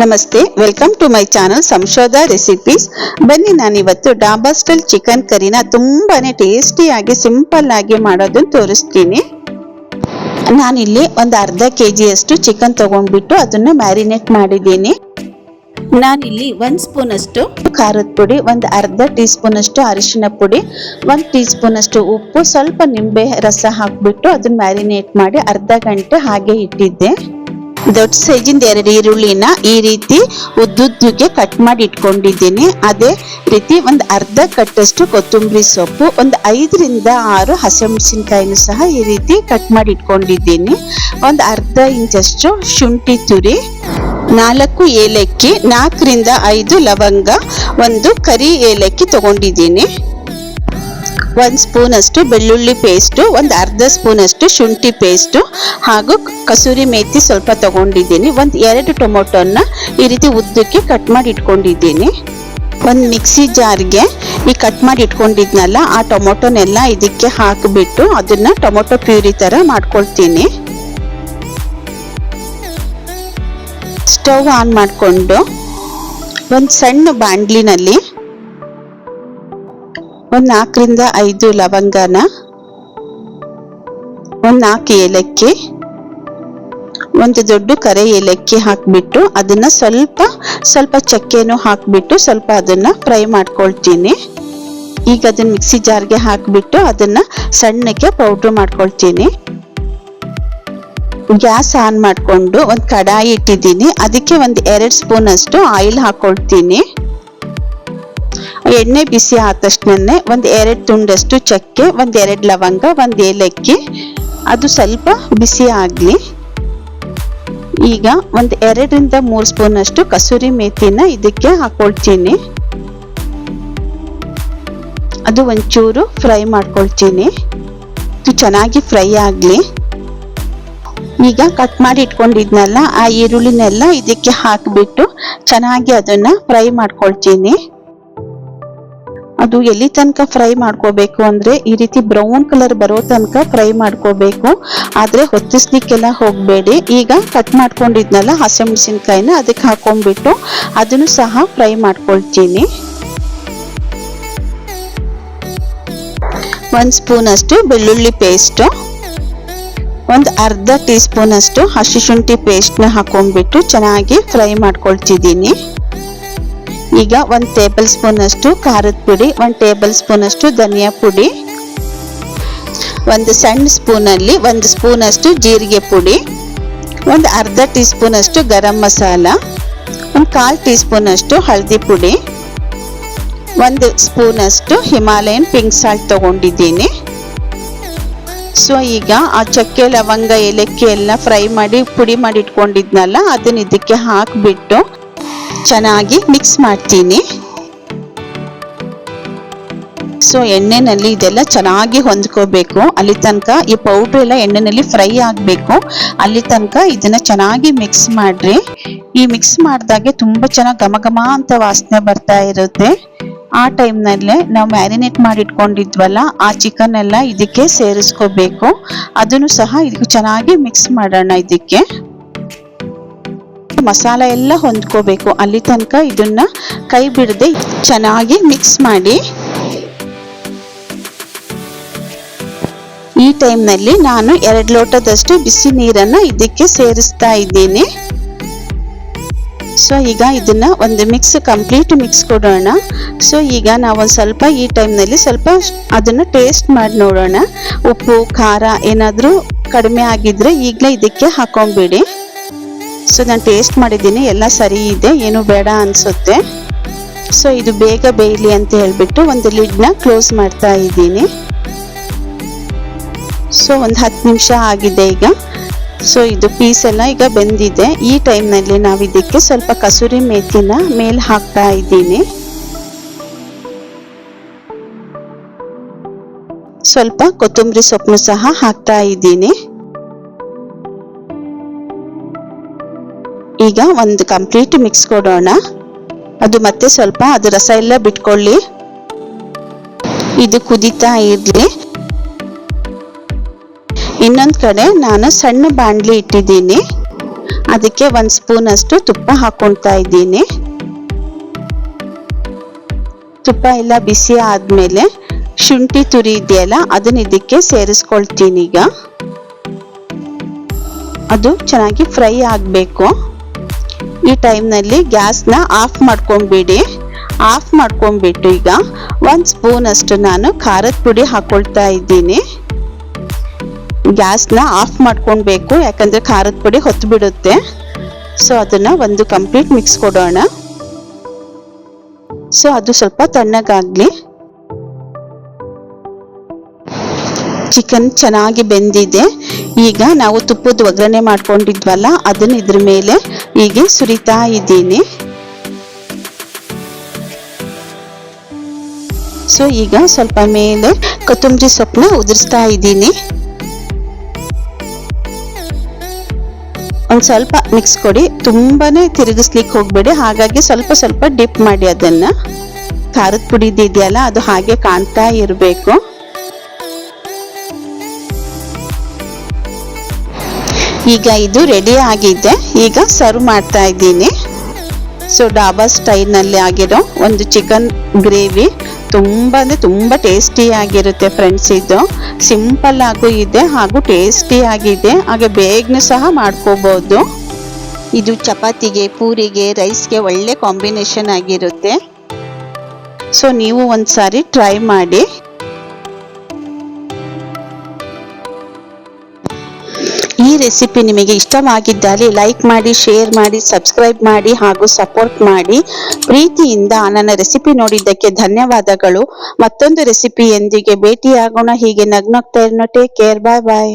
ನಮಸ್ತೆ welcome to my channel Samshodha recipes ಬನ್ನಿ ನಾನಿವತ್ತು ಡಾಬಾ ಸ್ಟೈಲ್ ಚಿಕನ್ ಕರಿನ ತುಂಬಾನೇ ಟೇಸ್ಟಿಯಾಗಿ ಸಿಂಪಲ್ ಆಗಿ ಮಾಡೋದನ್ನ ತೋರಿಸ್ತೀನಿ. ನಾನಿಲ್ಲಿ ಒಂದು ಅರ್ಧ ಕೆ ಜಿಯಷ್ಟು ಚಿಕನ್ ತಗೊಂಡ್ಬಿಟ್ಟು ಅದನ್ನು ಮ್ಯಾರಿನೇಟ್ ಮಾಡಿದ್ದೀನಿ. ನಾನಿಲ್ಲಿ ಒಂದು ಸ್ಪೂನ್ ಅಷ್ಟು ಖಾರದ ಪುಡಿ, ಒಂದು ಅರ್ಧ ಟೀ ಸ್ಪೂನ್ ಅಷ್ಟು ಅರಿಶಿನ ಪುಡಿ, ಒಂದು ಟೀ ಸ್ಪೂನ್ ಅಷ್ಟು ಉಪ್ಪು, ಸ್ವಲ್ಪ ನಿಂಬೆ ರಸ ಹಾಕ್ಬಿಟ್ಟು ಅದನ್ನು ಮ್ಯಾರಿನೇಟ್ ಮಾಡಿ ಅರ್ಧ ಗಂಟೆ ಹಾಗೆ ಇಟ್ಟಿದ್ದೆ. ದೊಡ್ಡ ಸೈಜಿಂದ ಎರಡು ಈರುಳ್ಳಿನ ಈ ರೀತಿ ಉದ್ದುದ್ದಕ್ಕೆ ಕಟ್ ಮಾಡಿ ಇಟ್ಕೊಂಡಿದ್ದೀನಿ. ಅದೇ ರೀತಿ ಒಂದು ಅರ್ಧ ಕಟ್ಟಷ್ಟು ಕೊತ್ತಂಬರಿ ಸೊಪ್ಪು, ಒಂದು ಐದರಿಂದ ಆರು ಹಸಿಮೆಣಸಿನ್ಕಾಯಿನೂ ಸಹ ಈ ರೀತಿ ಕಟ್ ಮಾಡಿ ಇಟ್ಕೊಂಡಿದ್ದೀನಿ. ಒಂದು ಅರ್ಧ ಇಂಚಷ್ಟು ಶುಂಠಿ ತುರಿ, ನಾಲ್ಕು ಏಲಕ್ಕಿ, ನಾಲ್ಕರಿಂದ ಐದು ಲವಂಗ, ಒಂದು ಕರಿ ಏಲಕ್ಕಿ ತಗೊಂಡಿದ್ದೀನಿ. ಒಂದು ಸ್ಪೂನಷ್ಟು ಬೆಳ್ಳುಳ್ಳಿ ಪೇಸ್ಟು, ಒಂದು ಅರ್ಧ ಸ್ಪೂನಷ್ಟು ಶುಂಠಿ ಪೇಸ್ಟು ಹಾಗೂ ಕಸೂರಿ ಮೇಥಿ ಸ್ವಲ್ಪ ತೊಗೊಂಡಿದ್ದೀನಿ. ಒಂದು ಎರಡು ಟೊಮೊಟೊನ ಈ ರೀತಿ ಉದ್ದಕ್ಕೆ ಕಟ್ ಮಾಡಿ ಇಟ್ಕೊಂಡಿದ್ದೀನಿ. ಒಂದು ಮಿಕ್ಸಿ ಜಾರ್ಗೆ ಈ ಕಟ್ ಮಾಡಿ ಇಟ್ಕೊಂಡಿದ್ನಲ್ಲ, ಆ ಟೊಮೊಟೊನೆಲ್ಲ ಇದಕ್ಕೆ ಹಾಕಿಬಿಟ್ಟು ಅದನ್ನು ಟೊಮೊಟೊ ಪ್ಯೂರಿ ಥರ ಮಾಡ್ಕೊಳ್ತೀನಿ. ಸ್ಟವ್ ಆನ್ ಮಾಡಿಕೊಂಡು ಒಂದು ಸಣ್ಣ ಬಾಂಡ್ಲಿನಲ್ಲಿ ಒಂದು ನಾಲ್ಕರಿಂದ ಐದು ಲವಂಗನ ಒಂದು ನಾಲ್ಕು ಏಲಕ್ಕಿ, ಒಂದು ದೊಡ್ಡ ಕರೆ ಏಲಕ್ಕಿ ಹಾಕಿಬಿಟ್ಟು ಅದನ್ನ ಸ್ವಲ್ಪ ಸ್ವಲ್ಪ ಚಕ್ಕೆನೂ ಹಾಕಿಬಿಟ್ಟು ಸ್ವಲ್ಪ ಅದನ್ನ ಫ್ರೈ ಮಾಡ್ಕೊಳ್ತೀನಿ. ಈಗ ಅದನ್ನ ಮಿಕ್ಸಿ ಜಾರ್ಗೆ ಹಾಕಿಬಿಟ್ಟು ಅದನ್ನ ಸಣ್ಣಕ್ಕೆ ಪೌಡ್ರ್ ಮಾಡ್ಕೊಳ್ತೀನಿ. ಗ್ಯಾಸ್ ಆನ್ ಮಾಡಿಕೊಂಡು ಒಂದು ಕಡಾಯಿ ಇಟ್ಟಿದ್ದೀನಿ. ಅದಕ್ಕೆ ಒಂದು ಎರಡು ಸ್ಪೂನ್ ಅಷ್ಟು ಆಯಿಲ್ ಹಾಕೊಳ್ತೀನಿ. ಎಣ್ಣೆ ಬಿಸಿ ಆದ ತಕ್ಷಣ ಒಂದು ಎರಡು ತುಂಡಷ್ಟು ಚಕ್ಕೆ, ಒಂದು ಎರಡು ಲವಂಗ, ಒಂದು ಏಲಕ್ಕಿ. ಅದು ಸ್ವಲ್ಪ ಬಿಸಿ ಆಗಲಿ. ಈಗ ಒಂದು ಎರಡರಿಂದ ಮೂರು ಸ್ಪೂನಷ್ಟು ಕಸೂರಿ ಮೇಥಿನ ಇದಕ್ಕೆ ಹಾಕೊಳ್ತೀನಿ. ಅದು ಒಂಚೂರು ಫ್ರೈ ಮಾಡ್ಕೊಳ್ತೀನಿ. ಇದು ಚೆನ್ನಾಗಿ ಫ್ರೈ ಆಗಲಿ. ಈಗ ಕಟ್ ಮಾಡಿ ಇಟ್ಕೊಂಡಿದ್ನಲ್ಲ, ಆ ಈರುಳ್ಳಿನೆಲ್ಲ ಇದಕ್ಕೆ ಹಾಕಿಬಿಟ್ಟು ಚೆನ್ನಾಗಿ ಅದನ್ನು ಫ್ರೈ ಮಾಡ್ಕೊಳ್ತೀನಿ. ಅದು ಎಲ್ಲಿ ತನಕ ಫ್ರೈ ಮಾಡ್ಕೋಬೇಕು ಅಂದ್ರೆ ಈ ರೀತಿ ಬ್ರೌನ್ ಕಲರ್ ಬರೋ ತನಕ ಫ್ರೈ ಮಾಡ್ಕೋಬೇಕು. ಆದ್ರೆ ಹೊತ್ತಿಸ್ಲಿಕ್ಕೆಲ್ಲ ಹೋಗಬೇಡಿ. ಈಗ ಕಟ್ ಮಾಡ್ಕೊಂಡಿದ್ನಲ್ಲ ಹಸಿಮೆಣಸಿನ್ಕಾಯಿನ ಅದಕ್ಕೆ ಹಾಕೊಂಡ್ಬಿಟ್ಟು ಅದನ್ನು ಸಹ ಫ್ರೈ ಮಾಡ್ಕೊಳ್ತೀನಿ. ಒಂದು ಸ್ಪೂನ್ ಅಷ್ಟು ಬೆಳ್ಳುಳ್ಳಿ ಪೇಸ್ಟು. ಒಂದು ಅರ್ಧ ಟೀ ಸ್ಪೂನ್ ಅಷ್ಟು ಹಸಿ ಶುಂಠಿ ಪೇಸ್ಟ್ನ ಹಾಕೊಂಡ್ಬಿಟ್ಟು ಚೆನ್ನಾಗಿ ಫ್ರೈ ಮಾಡ್ಕೊಳ್ತಿದ್ದೀನಿ. ಈಗ ಒಂದು ಟೇಬಲ್ ಸ್ಪೂನಷ್ಟು ಖಾರದ ಪುಡಿ, ಒಂದು ಟೇಬಲ್ ಸ್ಪೂನಷ್ಟು ಧನಿಯಾ ಪುಡಿ, ಒಂದು ಸಣ್ಣ ಸ್ಪೂನಲ್ಲಿ ಒಂದು ಸ್ಪೂನ್ ಅಷ್ಟು ಜೀರಿಗೆ ಪುಡಿ, ಒಂದು ಅರ್ಧ ಟೀ ಸ್ಪೂನಷ್ಟು ಗರಂ ಮಸಾಲ, ಒಂದು ಕಾಲು ಟೀ ಸ್ಪೂನಷ್ಟು ಹಳದಿ ಪುಡಿ, ಒಂದು ಸ್ಪೂನ್ ಅಷ್ಟು ಹಿಮಾಲಯನ್ ಪಿಂಕ್ ಸಾಲ್ಟ್ ತೊಗೊಂಡಿದ್ದೀನಿ. ಸೊ ಈಗ ಆ ಚಕ್ಕೆ, ಲವಂಗ, ಏಲಕ್ಕಿ ಎಲ್ಲ ಫ್ರೈ ಮಾಡಿ ಪುಡಿ ಮಾಡಿ ಇಟ್ಕೊಂಡಿದ್ನಲ್ಲ, ಅದನ್ನ ಇದಕ್ಕೆ ಹಾಕ್ಬಿಟ್ಟು ಚೆನ್ನಾಗಿ ಮಿಕ್ಸ್ ಮಾಡ್ತೀನಿ. ಸೊ ಎಣ್ಣೆನಲ್ಲಿ ಇದೆಲ್ಲ ಚೆನ್ನಾಗಿ ಹೊಂದ್ಕೋಬೇಕು. ಅಲ್ಲಿ ತನಕ ಈ ಪೌಡ್ರ್ ಎಲ್ಲ ಎಣ್ಣೆನಲ್ಲಿ ಫ್ರೈ ಆಗಬೇಕು. ಅಲ್ಲಿ ತನಕ ಇದನ್ನ ಚೆನ್ನಾಗಿ ಮಿಕ್ಸ್ ಮಾಡ್ರಿ. ಈ ಮಿಕ್ಸ್ ಮಾಡಿದಾಗೆ ತುಂಬಾ ಚೆನ್ನಾಗಿ ಘಮ ಘಮ ಅಂತ ವಾಸನೆ ಬರ್ತಾ ಇರುತ್ತೆ. ಆ ಟೈಮ್ನಲ್ಲೇ ನಾವು ಮ್ಯಾರಿನೇಟ್ ಮಾಡಿ ಇಟ್ಕೊಂಡಿದ್ವಲ್ಲ ಆ ಚಿಕನ್ ಎಲ್ಲ ಇದಕ್ಕೆ ಸೇರಿಸ್ಕೋಬೇಕು. ಅದನ್ನು ಸಹ ಇದಕ್ಕೆ ಚೆನ್ನಾಗಿ ಮಿಕ್ಸ್ ಮಾಡೋಣ ಇದಕ್ಕೆ. ಮಸಾಲ ಎಲ್ಲ ಹೊಂದ್ಕೋಬೇಕು. ಅಲ್ಲಿ ತನಕ ಇದನ್ನ ಕೈ ಬಿಡದೆ ಚೆನ್ನಾಗಿ ಮಿಕ್ಸ್ ಮಾಡಿ. ಈ ಟೈಮ್ನಲ್ಲಿ ನಾನು ಎರಡು ಲೋಟದಷ್ಟು ಬಿಸಿ ನೀರನ್ನ ಇದಕ್ಕೆ ಸೇರಿಸ್ತಾ ಇದ್ದೀನಿ. ಸೊ ಈಗ ಇದನ್ನ ಒಂದು ಮಿಕ್ಸ್ ಕಂಪ್ಲೀಟ್ ಮಿಕ್ಸ್ ಕೊಡೋಣ. ಸೊ ಈಗ ನಾವೊಂದು ಸ್ವಲ್ಪ ಈ ಟೈಮ್ನಲ್ಲಿ ಸ್ವಲ್ಪ ಅದನ್ನು ಟೇಸ್ಟ್ ಮಾಡಿ ನೋಡೋಣ. ಉಪ್ಪು, ಖಾರ ಏನಾದರೂ ಕಡಿಮೆ ಆಗಿದ್ದರೆ ಈಗಲೇ ಇದಕ್ಕೆ ಹಾಕೊಂಡ್ಬಿಡಿ ಸೊ ನಾನು ಟೇಸ್ಟ್ ಮಾಡಿದ್ದೀನಿ. ಎಲ್ಲ ಸರಿ ಇದೆ. ಏನು ಬೇಡ ಅನಿಸುತ್ತೆ. ಸೊ ಇದು ಬೇಗ ಬೇಯಲಿ ಅಂತ ಹೇಳಿಬಿಟ್ಟು ಒಂದು ಲಿಡ್ನ ಕ್ಲೋಸ್ ಮಾಡ್ತಾ ಇದ್ದೀನಿ. ಸೊ ಒಂದು ಹತ್ತು ನಿಮಿಷ ಆಗಿದೆ ಈಗ. ಸೊ ಇದು ಪೀಸ್ ಎಲ್ಲ ಈಗ ಬೆಂದಿದೆ. ಈ ಟೈಮ್ನಲ್ಲಿ ನಾವು ಇದಕ್ಕೆ ಸ್ವಲ್ಪ ಕಸೂರಿ ಮೇಥಿನ ಮೇಲೆ ಹಾಕ್ತಾ ಇದ್ದೀನಿ. ಸ್ವಲ್ಪ ಕೊತ್ತಂಬರಿ ಸೊಪ್ಪನ್ನು ಸಹ ಹಾಕ್ತಾ ಇದ್ದೀನಿ. ಈಗ ಒಂದು ಕಂಪ್ಲೀಟ್ ಮಿಕ್ಸ್ ಕೊಡೋಣ. ಅದು ಮತ್ತೆ ಸ್ವಲ್ಪ ಅದು ರಸ ಎಲ್ಲ ಬಿಟ್ಕೊಳ್ಳಿ. ಇದು ಕುದಿತಾ ಇರಲಿ. ಇನ್ನೊಂದು ಕಡೆ ನಾನು ಸಣ್ಣ ಬಾಣಲಿ ಇಟ್ಟಿದ್ದೀನಿ. ಅದಕ್ಕೆ ಒಂದು ಸ್ಪೂನ್ ಅಷ್ಟು ತುಪ್ಪ ಹಾಕೊಳ್ತಾ ಇದ್ದೀನಿ. ತುಪ್ಪ ಎಲ್ಲ ಬಿಸಿ ಆದಮೇಲೆ ಶುಂಠಿ ತುರಿ ಇದೆಯಲ್ಲ ಅದನ್ನ ಇದಕ್ಕೆ ಸೇರಿಸ್ಕೊಳ್ತೀನಿ ಈಗ. ಅದು ಚೆನ್ನಾಗಿ ಫ್ರೈ ಆಗಬೇಕು. ಈ ಟೈಮ್ನಲ್ಲಿ ಗ್ಯಾಸ್ನ ಆಫ್ ಮಾಡ್ಕೊಂಡ್ಬಿಡಿ ಆಫ್ ಮಾಡ್ಕೊಂಡ್ಬಿಟ್ಟು ಈಗ ಒಂದು ಸ್ಪೂನ್ ಅಷ್ಟು ನಾನು ಖಾರದ ಪುಡಿ ಹಾಕ್ಕೊಳ್ತಾ ಇದ್ದೀನಿ. ಗ್ಯಾಸ್ನ ಆಫ್ ಮಾಡ್ಕೊಳ್ಬೇಕು, ಯಾಕಂದ್ರೆ ಖಾರದ ಪುಡಿ ಹೊತ್ತು ಬಿಡುತ್ತೆ ಸೊ, ಅದನ್ನ ಒಂದು ಕಂಪ್ಲೀಟ್ ಮಿಕ್ಸ್ ಕೊಡೋಣ. ಸೊ, ಅದು ಸ್ವಲ್ಪ ತಣ್ಣಗಾಗ್ಲಿ. ಚಿಕನ್ ಚೆನ್ನಾಗಿ ಬೆಂದಿದೆ. ಈಗ ನಾವು ತುಪ್ಪದ ಒಗ್ಗರಣೆ ಮಾಡ್ಕೊಂಡಿದ್ವಲ್ಲ, ಅದನ್ನು ಇದ್ರ ಮೇಲೆ ಹೀಗೆ ಸುರಿತಾ ಇದ್ದೀನಿ. ಸೊ ಈಗ ಸ್ವಲ್ಪ ಮೇಲೆ ಕೊತ್ತಂಬರಿ ಸೊಪ್ಪನ್ನ ಉದುರಿಸ್ತಾ ಇದ್ದೀನಿ. ಒಂದು ಸ್ವಲ್ಪ ಮಿಕ್ಸ್ ಕೊಡಿ. ತುಂಬಾ ತಿರುಗಿಸ್ಲಿಕ್ಕೆ ಹೋಗಬೇಡಿ. ಹಾಗಾಗಿ ಸ್ವಲ್ಪ ಸ್ವಲ್ಪ ಡಿಪ್ ಮಾಡಿ ಅದನ್ನು. ಖಾರದ ಪುಡಿ ಇದೆಯಲ್ಲ ಅದು ಹಾಗೆ ಕಾಣ್ತಾ ಇರಬೇಕು. ಈಗ ಇದು ರೆಡಿ ಆಗಿದೆ. ಈಗ ಸರ್ವ್ ಮಾಡ್ತಾ ಇದ್ದೀನಿ. ಸೊ ಡಾಬಾ ಸ್ಟೈಲ್ನಲ್ಲಿ ಆಗಿರೋ ಒಂದು ಚಿಕನ್ ಗ್ರೇವಿ ತುಂಬ ಅಂದರೆ ತುಂಬ ಟೇಸ್ಟಿಯಾಗಿರುತ್ತೆ ಫ್ರೆಂಡ್ಸ್ ಇದು. ಸಿಂಪಲ್ ಆಗೂ ಇದೆ ಹಾಗೂ ಟೇಸ್ಟಿಯಾಗಿದೆ ಹಾಗೆ ಬೇಗನೆ ಸಹ ಮಾಡ್ಕೋಬೋದು. ಇದು ಚಪಾತಿಗೆ, ಪೂರಿಗೆ ರೈಸ್ಗೆ ಒಳ್ಳೆ ಕಾಂಬಿನೇಷನ್ ಆಗಿರುತ್ತೆ. ಸೊ ನೀವು ಒಂದು ಸಾರಿ ಟ್ರೈ ಮಾಡಿ. ಈ ರೆಸಿಪಿ ನಿಮಗೆ ಇಷ್ಟವಾಗಿದ್ದಲ್ಲಿ ಲೈಕ್ ಮಾಡಿ, ಶೇರ್ ಮಾಡಿ, ಸಬ್ಸ್ಕ್ರೈಬ್ ಮಾಡಿ ಹಾಗೂ ಸಪೋರ್ಟ್ ಮಾಡಿ. ಪ್ರೀತಿಯಿಂದ ನನ್ನ ರೆಸಿಪಿ ನೋಡಿದ್ದಕ್ಕೆ ಧನ್ಯವಾದಗಳು. ಮತ್ತೊಂದು ರೆಸಿಪಿಯೊಂದಿಗೆ ಭೇಟಿಯಾಗೋಣ. ಹೀಗೆ ನಗ್ನಗ್ತಾ ಇರೋಣ ಟೇಕ್ ಕೇರ್ ಬಾಯ್ ಬಾಯ್